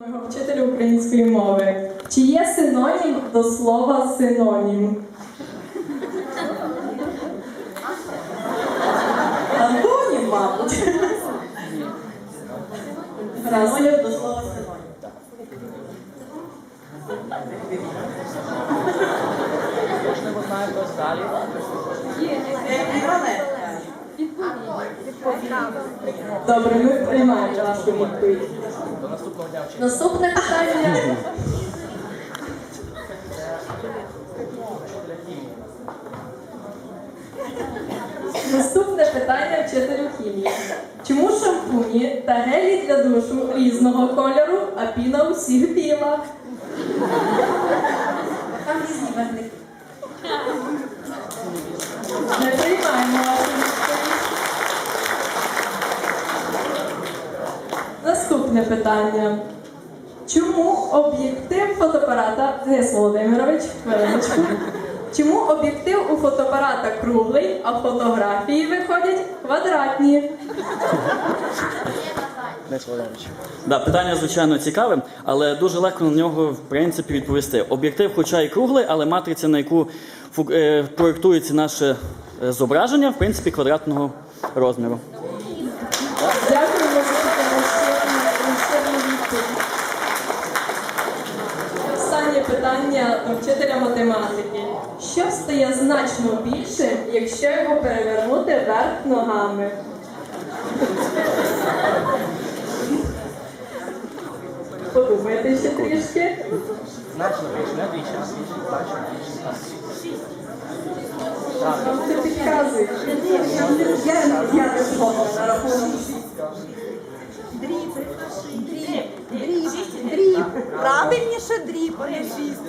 Мого вчителя української мови. Чи є синонім до слова синонім? Антонім, мабуть. Синонім до слова синонім. Добре, ми приймаємо вашу відповідь. Наступного дня вчити. Наступне питання. Наступне питання вчителю хімії. Чому шампуні та гелі для душу різного кольору, а піна у всіх біла? Там різні виглядки. Ми приймаємо вашу відповідь. Наступне питання. Чому об'єктив фотоапарата Денис Володимирович, хвилиночку. Чому об'єктив у фотоапарата круглий, а фотографії виходять квадратні? Да, питання, звичайно, цікаве, але дуже легко на нього в принципі відповісти. Об'єктив, хоча і круглий, але матриця, на яку е, проєктується наше е, зображення, в принципі, квадратного розміру. Дякуємо Питання до вчителя математики. Що стає значно більше, якщо його перевернути вверх ногами? Подумайте ще трішки. Значно більше, не більше, значно більше. Це підказує. Я, я не згодна на рахунок. Дріб правильніше дріб, а не шість.